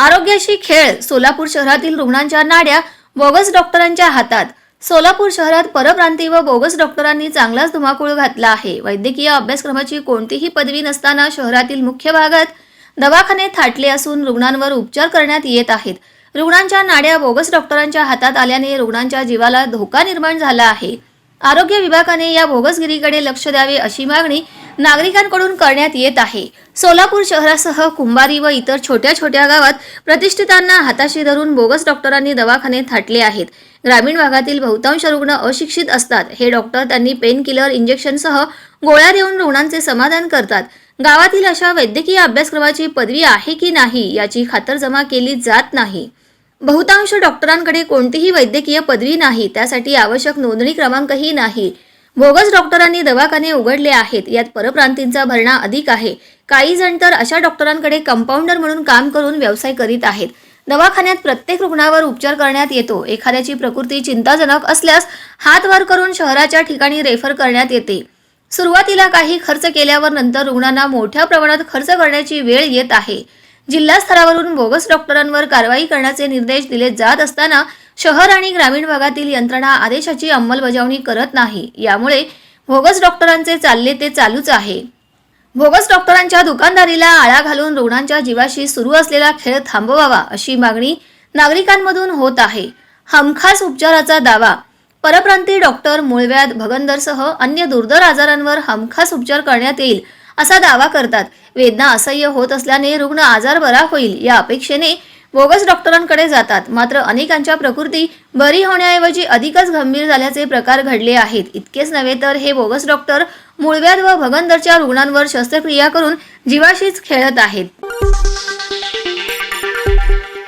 आरोग्याशी खेळ सोलापूर शहरातील रुग्णांच्या नाड्या बोगस डॉक्टरांच्या हातात. सोलापूर शहरात परप्रांती व बोगस डॉक्टरांनी चांगलाच धुमाकूळ घातला आहे. वैद्यकीय अभ्यासक्रमाची कोणतीही पदवी नसताना शहरातील मुख्य भागात दवाखाने थाटले असून रुग्णांवर उपचार करण्यात येत आहेत. रुग्णांच्या नाड्या बोगस डॉक्टरांच्या हातात आल्याने रुग्णांच्या जीवाला धोका निर्माण झाला आहे. आरोग्य विभागाने या बोगसगिरीकडे लक्ष द्यावे अशी मागणी नागरिकांकडून करण्यात येत आहे. सोलापूर शहरासह कुंभारी व इतर छोट्या छोट्या गावात प्रतिष्ठितांना हाताशी धरून बोगस डॉक्टरांनी दवाखाने थाटले आहेत. ग्रामीण भागातील बहुतांश रुग्ण अशिक्षित असतात. हे डॉक्टर त्यांनी पेन किलर इंजेक्शनसह गोळ्या देऊन रुग्णांचे समाधान करतात. गावातील अशा वैद्यकीय अभ्यासक्रमाची पदवी आहे की नाही याची खातरजमा केली जात नाही. बहुतांश डॉक्टरांकडे कोणतीही वैद्यकीय पदवी नाही. त्यासाठी आवश्यक नोंदणी क्रमांकही नाही. बोगस डॉक्टरांनी दवाखाने उघडले आहेत. यात परप्रांतींचा भरणा अधिक आहे. काही जण तर अशा डॉक्टरांकडे कंपाऊंडर म्हणून काम करून व्यवसाय करीत आहेत. दवाखान्यात प्रत्येक रुग्णावर उपचार करण्यात येतो. एखाद्याची प्रकृती चिंताजनक असल्यास हात वर करून शहराच्या ठिकाणी रेफर करण्यात येते. सुरुवातीला काही खर्च केल्यावर नंतर रुग्णांना मोठ्या प्रमाणात खर्च करण्याची वेळ येत आहे. जिल्हा स्तरावरून बोगस डॉक्टरांवर कारवाई करण्याचे निर्देश दिले जात असताना शहर आणि ग्रामीण भागातील यंत्रणा आदेशाची अंमलबजावणी करत नाही. यामुळे भोगस डॉक्टरांचे चालले ते चालूच आहे. बोगस डॉक्टरांच्या दुकानदारीला आळा घालून रुग्णांच्या जीवाशी सुरू असलेला खेळ थांबवावा अशी मागणी नागरिकांमधून होत आहे. हमखास उपचाराचा दावा. परप्रांती डॉक्टर मूळव्याध भगंदरसह अन्य दुर्धर आजारांवर हमखास उपचार करण्यात येईल असा दावा करतात. वेदना असह्य होत असल्याने रुग्ण आजार बरा होईल या अपेक्षेने बोगस डॉक्टरांकडे जातात. मात्र अनेकांच्या प्रकृती बरी होण्याऐवजी अधिकच गंभीर झाल्याचे प्रकार घडले आहेत. इतकेच नव्हे तर हे बोगस डॉक्टर मूळव्याध व भगंदरच्या रुग्णांवर शस्त्रक्रिया करून जीवाशीच खेळत आहेत.